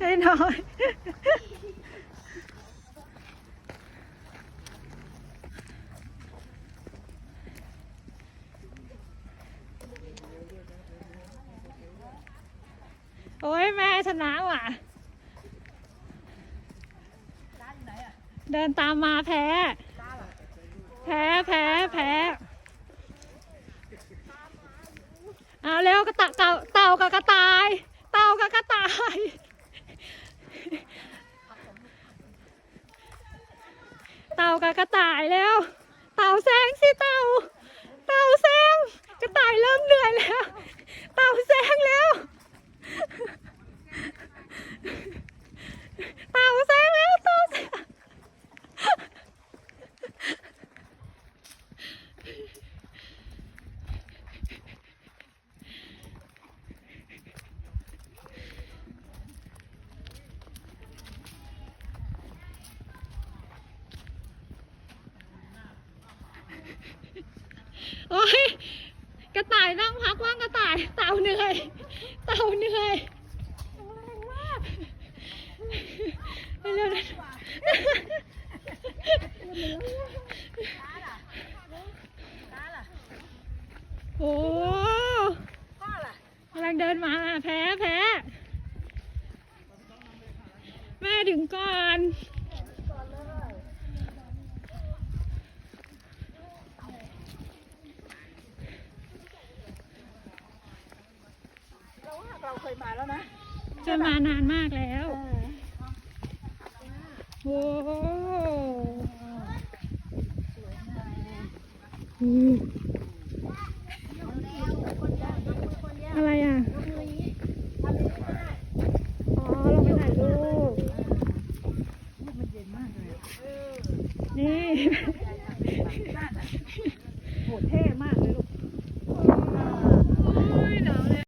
ให้น้อย โอ้ยแม่ชนะว่ะ เดินตามมาแพ้ แพ้แพ้แพ้เอาเร็วกระตะเต่าเต่ากับกระต่าย เต่ากับกระต่าย เต่ากับกระต่ายแล้ว เต่าเสเต่า เต่าแซง กระต่ายเริ่มเหนื่อยแล้ว เต่าแซงแล้ว เต่าแซงแล้วเต่าแซง โอ้ยกระต่ายนั่งพักว่างกระต่าย เต่าเหนื่อย เต่าเหนื่อยไปเร็วนะโอ้กำลังเดินมาแพ้แพ้แม่ถึงก่อน เราว่าเราเคยมาแล้วนะจะมานานมากแล้วโอ้โหอืมอะไรอะ อ๋อ ลงไปถ่ายรูปมันเย็นมากเลยอะนี่โหเท่